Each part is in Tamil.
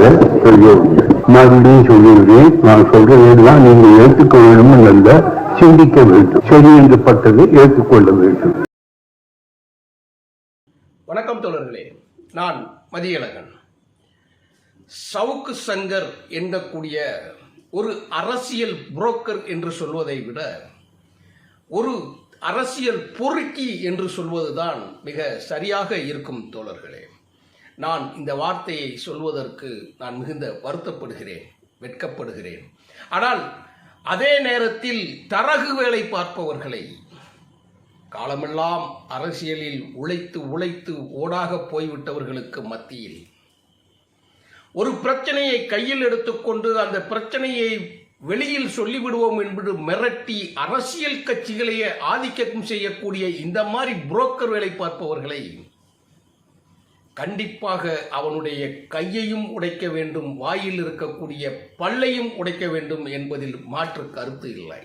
அதுமாகவே சொல்லியிருந்தேன் மறுபடியும் சொல்லுகிறேன் நான் சொல்றதெல்லாம் நீங்கள் ஏற்றுக்க வேண்டும் அல்ல சிந்திக்க வேண்டும். சரி என்று பட்டதை ஏற்றுக்கொள்ள வேண்டும். வணக்கம் தோழர்களே. நான் மதியழகன். சவுக்கு சங்கர் எண்ணக்கூடிய ஒரு அரசியல் புரோக்கர் என்று சொல்வதை விட ஒரு அரசியல் பொறுக்கி என்று சொல்வதுதான் மிக சரியாக இருக்கும் தோழர்களே. நான் இந்த வார்த்தையை சொல்வதற்கு நான் மிகுந்த வருத்தப்படுகிறேன் வெட்கப்படுகிறேன். ஆனால் அதே நேரத்தில் தரகு வேலை பார்ப்பவர்களை காலமெல்லாம் அரசியலில் உழைத்து உழைத்து ஓடாக போய்விட்டவர்களுக்கு மத்தியில் ஒரு பிரச்சனையை கையில் எடுத்துக்கொண்டு அந்த பிரச்சனையை வெளியில் சொல்லிவிடுவோம் என்பது மிரட்டி அரசியல் கட்சிகளையே ஆதிக்கம் செய்யக்கூடிய இந்த மாதிரி புரோக்கர் வேலை பார்ப்பவர்களை கண்டிப்பாக அவனுடைய கையையும் உடைக்க வேண்டும் வாயில் இருக்கக்கூடிய பல்லையும் உடைக்க வேண்டும் என்பதில் மாற்று கருத்து இல்லை.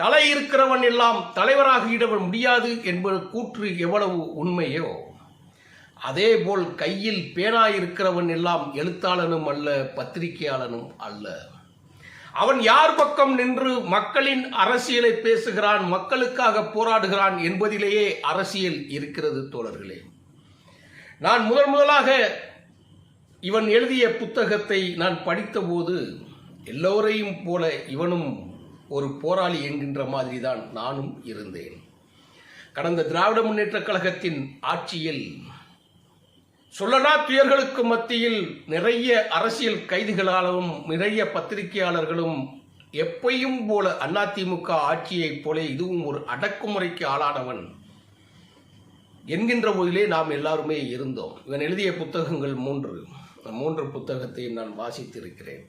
தலை இருக்கிறவன் எல்லாம் தலைவராகிவிட முடியாது என்பது கூற்று எவ்வளவு உண்மையோ அதேபோல் கையில் பேனா இருக்கிறவன் எல்லாம் எழுத்தாளனும் அல்ல பத்திரிகையாளனும் அல்ல. அவன் யார் பக்கம் நின்று மக்களின் அரசியலை பேசுகிறான் மக்களுக்காக போராடுகிறான் என்பதிலேயே அரசியல் இருக்கிறது தோழர்களே. நான் முதன் முதலாக இவன் எழுதிய புத்தகத்தை நான் படித்தபோது எல்லோரையும் போல இவனும் ஒரு போராளி என்கின்ற மாதிரி தான் நானும் இருந்தேன். கடந்த திராவிட முன்னேற்றக் கழகத்தின் ஆட்சியில் சொல்லனா துயர்களுக்கு மத்தியில் நிறைய அரசியல் கைதிகளாலும் நிறைய பத்திரிகையாளர்களும் எப்பையும் போல அதிமுக ஆட்சியைப் போல இதுவும் ஒரு அடக்குமுறைக்கு ஆளானவன் என்கின்ற போதிலே நாம் எல்லாருமே இருந்தோம். இவன் எழுதிய புத்தகங்கள் மூன்று. மூன்று புத்தகத்தை நான் வாசித்திருக்கிறேன்.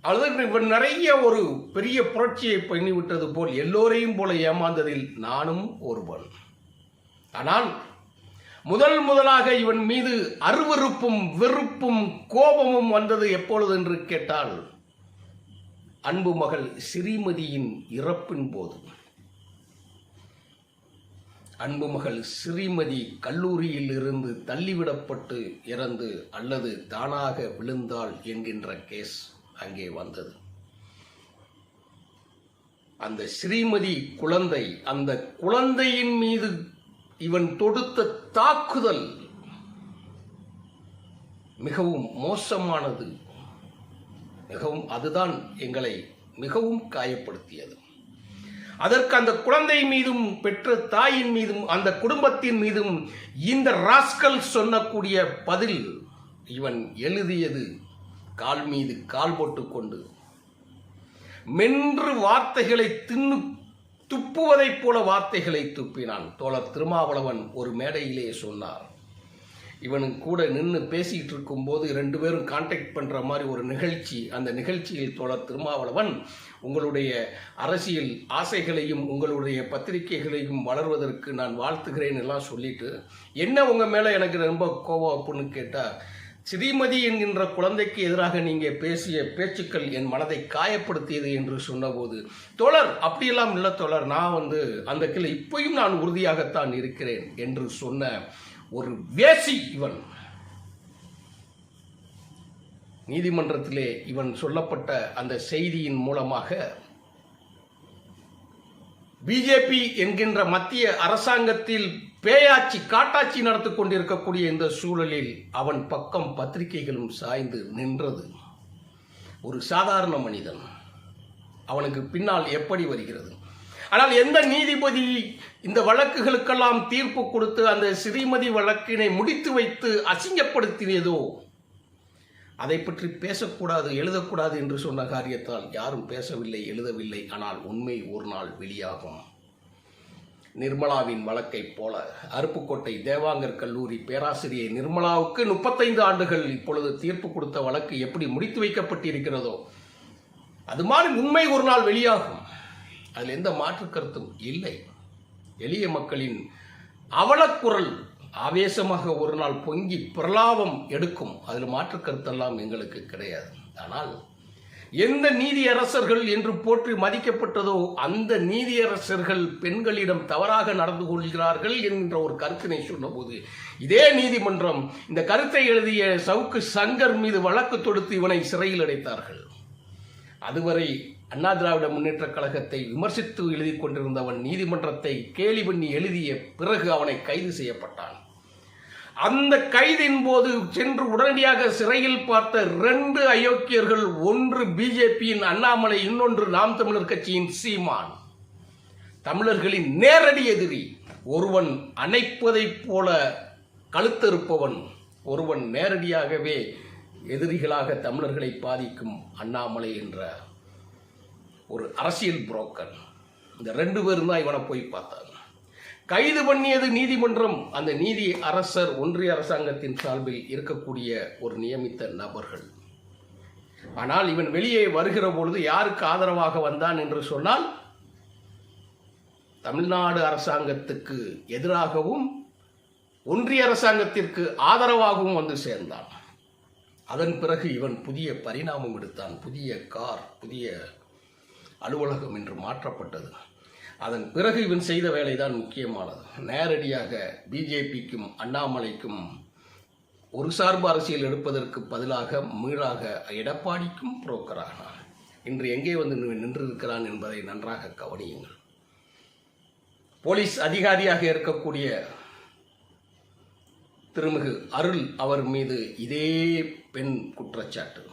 அது இவன் நிறைய ஒரு பெரிய புரட்சியை பண்ணிவிட்டது போல் எல்லோரையும் போல ஏமாந்ததில் நானும் ஒருவன். ஆனால் முதல் முதலாக இவன் மீது அருவருப்பும் வெறுப்பும் கோபமும் வந்தது எப்பொழுது என்று கேட்டால் அன்பு மகள் ஸ்ரீமதியின் இறப்பின் போது. அன்புமகள் ஸ்ரீமதி கல்லூரியில் இருந்து தள்ளிவிடப்பட்டு இறந்து அல்லது தானாக விழுந்தாள் என்கின்ற கேஸ் அங்கே வந்தது. அந்த ஸ்ரீமதி குழந்தை அந்த குழந்தையின் மீது இவன் தொடுத்த தாக்குதல் மிகவும் மோசமானது. மிகவும் அதுதான் எங்களை மிகவும் காயப்படுத்தியது. அதற்கு அந்த குழந்தை மீதும் பெற்ற தாயின் மீதும் அந்த குடும்பத்தின் மீதும் இந்த ராஸ்கல் சொன்னக்கூடிய பதில் இவன் எழுதியது கால் மீது கால் போட்டுக்கொண்டு மென்று வார்த்தைகளை தின்னு துப்புவதைப் போல வார்த்தைகளை துப்பினான். தோழர் திருமாவளவன் ஒரு மேடையிலே சொன்னார். இவனுக்கு கூட நின்று பேசிகிட்டு இருக்கும்போது ரெண்டு பேரும் கான்டாக்ட் பண்ணுற மாதிரி ஒரு நிகழ்ச்சி. அந்த நிகழ்ச்சியில் தோழர் திருமாவளவன் உங்களுடைய அரசியல் ஆசைகளையும் உங்களுடைய பத்திரிகைகளையும் வளர்வதற்கு நான் வாழ்த்துகிறேன் எல்லாம் சொல்லிட்டு என்ன உங்கள் மேலே எனக்கு ரொம்ப கோவம் அப்படின்னு கேட்டால் ஸ்ரீமதி என்கின்ற குழந்தைக்கு எதிராக நீங்கள் பேசிய பேச்சுக்கள் என் மனதை காயப்படுத்தியது என்று சொன்னபோது தோழர் அப்படியெல்லாம் இல்லை தோழர் நான் வந்து அந்த கிளை இப்பயும் நான் உறுதியாகத்தான் இருக்கிறேன் என்று சொன்ன ஒரு வேசி இவன். நீதிமன்றத்திலே இவன் சொல்லப்பட்ட அந்த செய்தியின் மூலமாக பிஜேபி என்கின்ற மத்திய அரசாங்கத்தில் பேயாட்சி காட்டாட்சி நடத்தி கொண்டிருக்கக்கூடிய இந்த சூழலில் அவன் பக்கம் பத்திரிகைகளும் சாய்ந்து நின்றது. ஒரு சாதாரண மனிதன். அவனுக்கு பின்னால் எப்படி வருகிறது? ஆனால் எந்த நீதிபதி இந்த வழக்குகளுக்கெல்லாம் தீர்ப்பு கொடுத்து அந்த ஸ்ரீமதி வழக்கினை முடித்து வைத்து அசிங்கப்படுத்தியதோ அதை பற்றி பேசக்கூடாது எழுதக்கூடாது என்று சொன்ன காரியத்தால் யாரும் பேசவில்லை எழுதவில்லை. ஆனால் உண்மை ஒரு நாள் வெளியாகும். நிர்மலாவின் வழக்கைப் போல அருப்புக்கோட்டை தேவாங்கர் கல்லூரி பேராசிரியை நிர்மலாவுக்கு முப்பத்தைந்து ஆண்டுகள் இப்பொழுது தீர்ப்பு கொடுத்த வழக்கு எப்படி முடித்து வைக்கப்பட்டிருக்கிறதோ? அது மாதிரி உண்மை ஒரு நாள் வெளியாகும். அதில் எந்த மாற்று கருத்தும் இல்லை. எளிய மக்களின் அவலக்குரல் ஆவேசமாக ஒரு நாள் பொங்கி பிரலாபம் எடுக்கும். அதில் மாற்று கருத்தெல்லாம் எங்களுக்கு கிடையாது. ஆனால் எந்த நீதியரசர்கள் என்று போற்றி மதிக்கப்பட்டதோ அந்த நீதியரசர்கள் பெண்களிடம் தவறாக நடந்து கொள்கிறார்கள் என்கின்ற ஒரு கருத்தினை சொன்னபோது இதே நீதிமன்றம் இந்த கருத்தை எழுதிய சவுக்கு சங்கர் மீது வழக்கு தொடுத்து இவனை சிறையில் அடைத்தார்கள். அதுவரை அண்ணா திராவிட முன்னேற்றக் கழகத்தை விமர்சித்து எழுதி கொண்டிருந்தவன் நீதிமன்றத்தை கேலி பண்ணி எழுதிய பிறகு அவனை கைது செய்யப்பட்டான். அந்த கைதின் போது சென்று உடனடியாக சிறையில் பார்த்த ரெண்டு அயோக்கியர்கள் ஒன்று பிஜேபியின் அண்ணாமலை இன்னொன்று நாம் தமிழர் கட்சியின் சீமான். தமிழர்களின் நேரடி எதிரி ஒருவன் அணைப்பதைப் போல கழுத்தறுப்பவன் ஒருவன் நேரடியாகவே எதிரிகளாக தமிழர்களை பாதிக்கும் அண்ணாமலை என்ற ஒரு அரசியல் புரோக்கர் இந்த ரெண்டு பேரும் தான் இவனை போய் பார்த்தாங்க. கைது பண்ணியது நீதிமன்றம். அந்த நீதி அரசர் ஒன்றிய அரசாங்கத்தின் சார்பில் இருக்கக்கூடிய ஒரு நியமித்த நபர்கள். ஆனால் இவன் வெளியே வருகிற பொழுது யாருக்கு ஆதரவாக வந்தான் என்று சொன்னால் தமிழ்நாடு அரசாங்கத்துக்கு எதிராகவும் ஒன்றிய அரசாங்கத்திற்கு ஆதரவாகவும் வந்து சேர்ந்தான். அதன் பிறகு இவன் புதிய பரிணாமம் எடுத்தான். புதிய கார் புதிய அலுவலகம் என்று மாற்றப்பட்டது. அதன் பிறகு இவன் செய்த வேலைதான் முக்கியமானது. நேரடியாக பிஜேபிக்கும் அண்ணாமலைக்கும் ஒரு சார்பு அரசியல் எடுப்பதற்கு பதிலாக மீளாக எடப்பாடிக்கும் புரோக்கரானான் இன்று எங்கே வந்து நின்று- நின்றிருக்கிறான் என்பதை நன்றாக கவனியுங்கள். போலீஸ் அதிகாரியாக இருக்கக்கூடிய திருமிகு அருள் அவர் மீது இதே பெண் குற்றச்சாட்டு.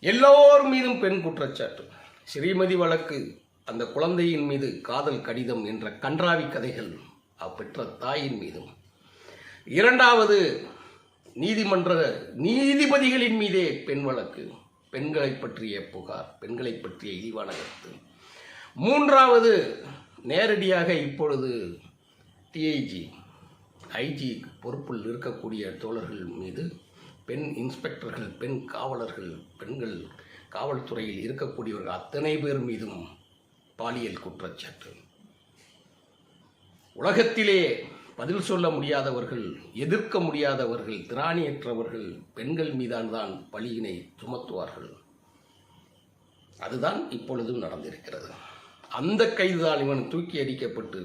எல்லோர் மீதும் பெண் குற்றச்சாட்டு. ஸ்ரீமதி வழக்கு அந்த குழந்தையின் மீது காதல் கடிதம் என்ற கன்றாவி கதைகள் அப்பெற்ற தாயின் மீதும். இரண்டாவது நீதிமன்ற நீதிபதிகளின் மீதே பெண் வழக்கு பெண்களை பற்றிய புகார் பெண்களை பற்றிய இழிவான கருத்து. மூன்றாவது நேரடியாக இப்பொழுது டிஐஜி ஐஜி பொறுப்பில் இருக்கக்கூடிய தோழர்கள் மீது பெண் இன்ஸ்பெக்டர்கள் பெண் காவலர்கள் பெண்கள் காவல்துறையில் இருக்கக்கூடியவர்கள் அத்தனை பேர் மீதும் பாலியல் குற்றச்சாட்டு. உலகத்திலே பதில் சொல்ல முடியாதவர்கள் எதிர்க்க முடியாதவர்கள் திராணியற்றவர்கள் பெண்கள் மீதான் தான் பழியினை சுமத்துவார்கள். அதுதான் இப்பொழுதும் நடந்திருக்கிறது. அந்த கைதுதான் இவன் தூக்கி அடிக்கப்பட்டு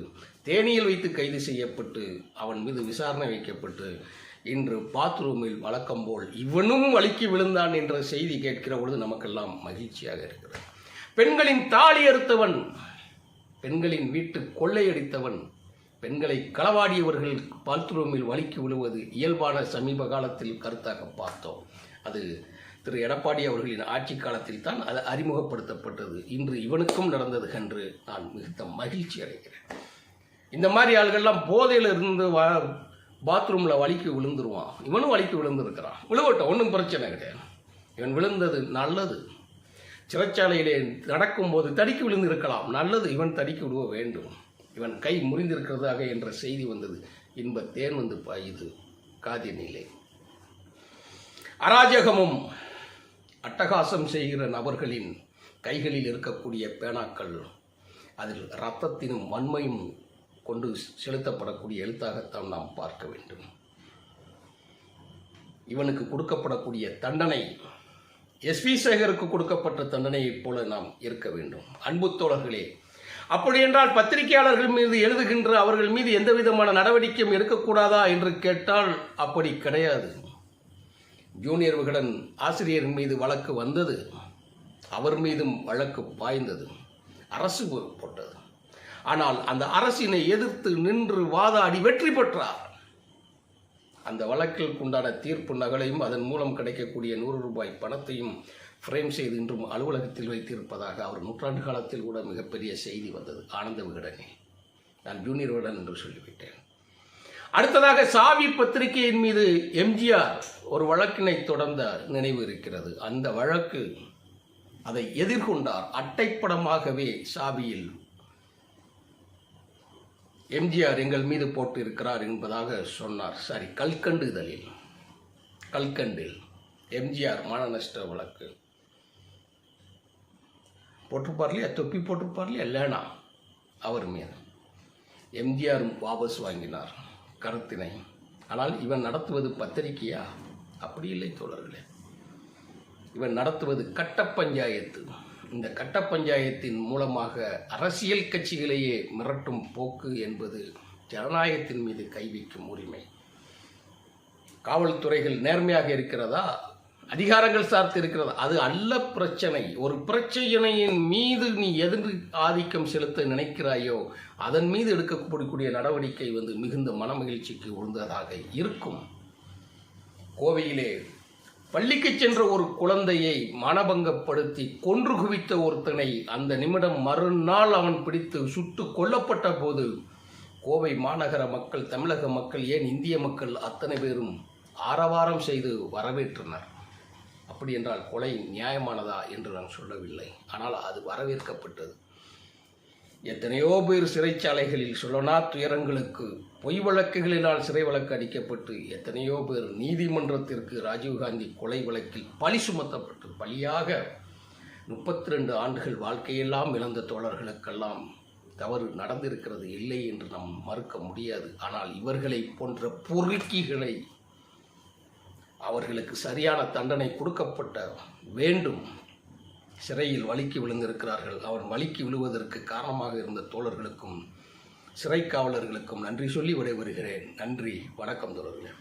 தேனியில் வைத்து கைது செய்யப்பட்டு அவன் மீது விசாரணை வைக்கப்பட்டு இன்று பாத்ரூமில் வழக்கம் போல் இவனும் வழுக்கி விழுந்தான் என்ற செய்தி கேட்கிற பொழுது நமக்கெல்லாம் மகிழ்ச்சியாக இருக்கிறது. பெண்களின் தாலி அறுத்தவன் பெண்களின் வீட்டு கொள்ளையடித்தவன் பெண்களை களவாடியவர்கள் பாத்ரூமில் வலிக்கு விழுவது இயல்பான சமீப காலத்தில் கருத்தாக பார்த்தோம். அது திரு எடப்பாடி அவர்களின் ஆட்சி காலத்தில் தான் அது அறிமுகப்படுத்தப்பட்டது. இன்று இவனுக்கும் நடந்தது என்று நான் மிகுந்த மகிழ்ச்சி அடைகிறேன். இந்த மாதிரி ஆள்கள்லாம் போதையில் இருந்து வ பாத்ரூமில் வலிக்கு விழுந்துருவான். இவனும் வலிக்கு விழுந்துருக்கிறான். விழுவட்டும் ஒன்றும் பிரச்சனை கிடையாது. இவன் விழுந்தது நல்லது. சிறைச்சாலையிலே நடக்கும்போது தடுக்கி விழுந்திருக்கலாம். நல்லது இவன் தடுக்கி விடுவ வேண்டும். இவன் கை முறிந்திருக்கிறதாக என்ற செய்தி வந்தது. இன்ப தேன் வந்து பாயுது காதினிலே. அராஜகமும் அட்டகாசம் செய்கிற நபர்களின் கைகளில் இருக்கக்கூடிய பேனாக்கள் அதில் ரத்தத்தினும் வன்மையும் கொண்டு செலுத்தப்படக்கூடிய எழுத்தாகத்தான் நாம் பார்க்க வேண்டும். இவனுக்கு கொடுக்கப்படக்கூடிய தண்டனை எஸ்வி சேகருக்கு கொடுக்கப்பட்ட தண்டனையைப் போல நாம் இருக்க வேண்டும். அன்பு தோழர்களே அப்படி என்றால் பத்திரிகையாளர்கள் மீது எழுதுகின்ற அவர்கள் மீது எந்த விதமான நடவடிக்கையும் எடுக்கக்கூடாதா என்று கேட்டால் அப்படி கிடையாது. ஜூனியர் விகடன் ஆசிரியர் மீது வழக்கு வந்தது. அவர் மீதும் வழக்கு பாய்ந்தது. அரசு போட்டது ஆனால் அந்த அரசினை எதிர்த்து நின்று வாதாடி வெற்றி பெற்றார். அந்த வழக்கில் உண்டான தீர்ப்பு நகலையும் அதன் மூலம் கிடைக்கக்கூடிய நூறு ரூபாய் பணத்தையும் ஃப்ரேம் செய்து இன்றும் அலுவலகத்தில் வைத்திருப்பதாக அவர் நூற்றாண்டு காலத்தில் கூட மிகப்பெரிய செய்தி வந்தது. ஆனந்த விகடனே நான் ஜூனியர் விகடன் என்று சொல்லிவிட்டேன். அடுத்ததாக சாவி பத்திரிகையின் மீது எம்ஜிஆர் ஒரு வழக்கினை தொடர்ந்த நினைவு இருக்கிறது. அந்த வழக்கு அதை எதிர்கொண்டார். அட்டைப்படமாகவே சாவியில் எம்ஜிஆர் எங்கள் மீது போட்டு இருக்கிறார் என்பதாக சொன்னார். சாரி கல்கண்டு இதழில் கல்கண்டில் எம்ஜிஆர் மான நஷ்ட வழக்கு. போட்டிருப்பார் இல்லையா தொப்பி போட்டிருப்பார் இல்லையா லேனா அவர் மீது. எம்ஜிஆரும் வாபஸ் வாங்கினார் கருத்தினை. ஆனால் இவன் நடத்துவது பத்திரிகையா? அப்படி இல்லை தோழர்களே. இவன் நடத்துவது கட்ட பஞ்சாயத்து. இந்த கட்ட பஞ்சாயத்தின் மூலமாக அரசியல் கட்சிகளையே மிரட்டும் போக்கு என்பது ஜனநாயகத்தின் மீது கைவிக்கும் உரிமை. காவல்துறைகள் நேர்மையாக இருக்கிறதா? அதிகாரங்கள் சார்ந்து இருக்கிறதா? அது அல்ல பிரச்சனை. ஒரு பிரச்சனையின் மீது நீ எதிர் ஆதிக்கம் செலுத்த நினைக்கிறாயோ அதன் மீது எடுக்கக்கூடிய நடவடிக்கை வந்து மிகுந்த மனமகிழ்ச்சிக்கு உழுந்ததாக இருக்கும். கோவையிலே பள்ளிக்கு சென்ற ஒரு குழந்தையை மனபங்கப்படுத்தி கொன்று குவித்த ஒருத்தனை அந்த நிமிடம் மறுநாள் அவன் பிடித்து சுட்டு கொல்லப்பட்ட போது கோவை மாநகர மக்கள் தமிழக மக்கள் ஏன் இந்திய மக்கள் அத்தனை பேரும் ஆரவாரம் செய்து வரவேற்றனர்? அப்படி என்றால் கொலை நியாயமானதா என்று நான் சொல்லவில்லை. ஆனால் அது வரவேற்கப்பட்டது. எத்தனையோ பேர் சிறைச்சாலைகளில் சுழனா துயரங்களுக்கு பொய் வழக்குகளினால் சிறை வழக்கு அடிக்கப்பட்டு எத்தனையோ பேர் நீதிமன்றத்திற்கு ராஜீவ்காந்தி கொலை வழக்கில் பழி சுமத்தப்பட்டு பலியாக முப்பத்தி ரெண்டு ஆண்டுகள் வாழ்க்கையெல்லாம் இழந்த தோழர்களுக்கெல்லாம் தவறு நடந்திருக்கிறது இல்லை என்று நாம் மறுக்க முடியாது. ஆனால் இவர்களை போன்ற பொறுக்கிகளை அவர்களுக்கு சரியான தண்டனை கொடுக்கப்பட்ட வேண்டும். சிறையில் வலிக்கு விழுந்திருக்கிறார்கள். அவன் வலிக்கு விழுவதற்கு காரணமாக இருந்த தோழர்களுக்கும் சிறை காவலர்களுக்கும் நன்றி சொல்லி விடைபெறுகிறேன். நன்றி. வணக்கம் தோழர்களே.